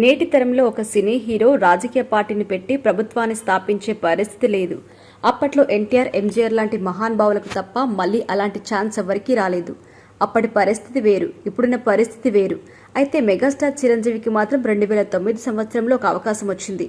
నేటి తరంలో ఒక సినీ హీరో రాజకీయ పార్టీని పెట్టి ప్రభుత్వాన్ని స్థాపించే పరిస్థితి లేదు. అప్పట్లో ఎన్టీఆర్ ఎంజీఆర్ లాంటి మహానుభావులకు తప్ప మళ్ళీ అలాంటి ఛాన్స్ ఎవరికీ రాలేదు. అప్పటి పరిస్థితి వేరు ఇప్పుడున్న పరిస్థితి వేరు. అయితే మెగాస్టార్ చిరంజీవికి మాత్రం రెండు వేల తొమ్మిది సంవత్సరంలో ఒక అవకాశం వచ్చింది.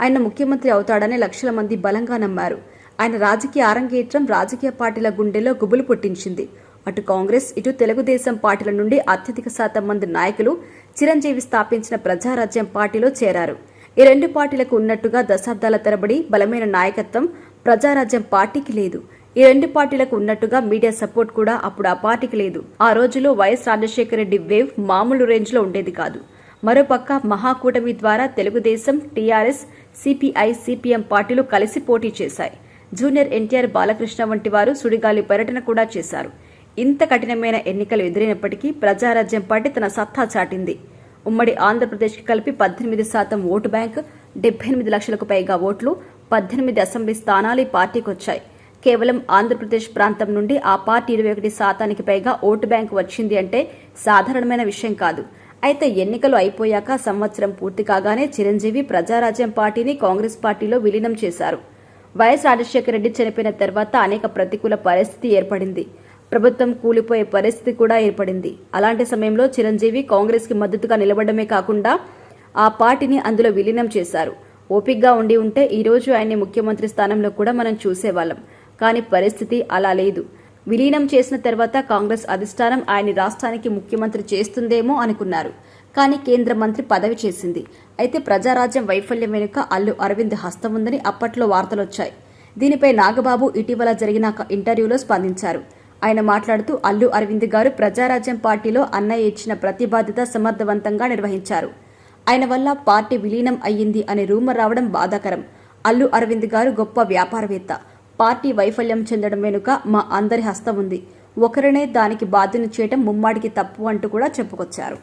ఆయన ముఖ్యమంత్రి అవుతాడని లక్షల మంది బలంగా నమ్మారు. ఆయన రాజకీయ ఆరంగేట్రం రాజకీయ పార్టీల గుండెలో గుబులు పుట్టించింది. అటు కాంగ్రెస్ ఇటు తెలుగుదేశం పార్టీల నుండి అత్యధిక శాతం మంది నాయకులు చిరంజీవి స్థాపించిన ప్రజారాజ్యం పార్టీలో చేరారు. ఈ రెండు పార్టీలకు ఉన్నట్టుగా దశాబ్దాల తరబడి బలమైన నాయకత్వం ప్రజారాజ్యం పార్టీకి లేదు. ఈ రెండు పార్టీలకు ఉన్నట్టుగా మీడియా సపోర్ట్ కూడా అప్పుడు ఆ పార్టీకి లేదు. ఆ రోజులో వైఎస్ రాజశేఖర రెడ్డి వేవ్ మామూలు రేంజ్లో ఉండేది కాదు. మరోపక్క మహాకూటమి ద్వారా తెలుగుదేశం టీఆర్ఎస్ సిపిఐ సిపిఎం పార్టీలు కలిసి పోటీ చేశాయి. జూనియర్ ఎన్టీఆర్ బాలకృష్ణ వంటి వారు సుడిగాలి పర్యటన కూడా చేశారు. ఇంత కఠినమైన ఎన్నికలు ఎదురైనప్పటికీ ప్రజారాజ్యం పార్టీ తన సత్తా చాటింది. ఉమ్మడి ఆంధ్రప్రదేశ్కి కలిపి పద్దెనిమిది శాతం ఓటు బ్యాంక్ డెబ్బై ఎనిమిది లక్షలకు పైగా ఓట్లు పద్దెనిమిది అసెంబ్లీ స్థానాలు ఈ పార్టీకి వచ్చాయి కేవలం ఆంధ్రప్రదేశ్ ప్రాంతం నుండి ఆ పార్టీ ఇరవై ఒకటి శాతానికి పైగా ఓటు బ్యాంకు వచ్చింది అంటే సాధారణమైన విషయం కాదు. అయితే ఎన్నికలు అయిపోయాక సంవత్సరం పూర్తి కాగానే చిరంజీవి ప్రజారాజ్యం పార్టీని కాంగ్రెస్ పార్టీలో విలీనం చేశారు. వైఎస్ రాజశేఖర రెడ్డి చనిపోయిన తర్వాత అనేక ప్రతికూల పరిస్థితి ఏర్పడింది. ప్రభుత్వం కూలిపోయే పరిస్థితి కూడా ఏర్పడింది. అలాంటి సమయంలో చిరంజీవి కాంగ్రెస్కి మద్దతుగా నిలబడమే కాకుండా ఆ పార్టీని అందులో విలీనం చేశారు. ఓపిగ్గా ఉండి ఉంటే ఈ రోజు ఆయన్ని ముఖ్యమంత్రి స్థానంలో కూడా మనం చూసేవాళ్ళం. కానీ పరిస్థితి అలా లేదు. విలీనం చేసిన తర్వాత కాంగ్రెస్ అధిష్టానం ఆయన్ని రాష్ట్రానికి ముఖ్యమంత్రి చేస్తుందేమో అనుకున్నారు. కానీ కేంద్ర మంత్రి పదవి చేసింది. అయితే ప్రజారాజ్యం వైఫల్యం వెనుక అల్లు అరవింద్ హస్తం ఉందని అప్పట్లో వార్తలొచ్చాయి. దీనిపై నాగబాబు ఇటీవల జరిగిన ఇంటర్వ్యూలో స్పందించారు. ఆయన మాట్లాడుతూ అల్లు అరవింద్ గారు ప్రజారాజ్యం పార్టీలో అన్నయ్య ఇచ్చిన ప్రతిబాధ్యత సమర్థవంతంగా నిర్వహించారు. ఆయన వల్ల పార్టీ విలీనం అయ్యింది అనే రూమర్ రావడం బాధాకరం. అల్లు అరవింద్ గారు గొప్ప వ్యాపారవేత్త. పార్టీ వైఫల్యం చెందడం వెనుక మా అందరి హస్తం ఉంది. ఒకరినే దానికి బాధ్యత చేయటం ముమ్మాడికి తప్పు అంటూ కూడా చెప్పుకొచ్చారు.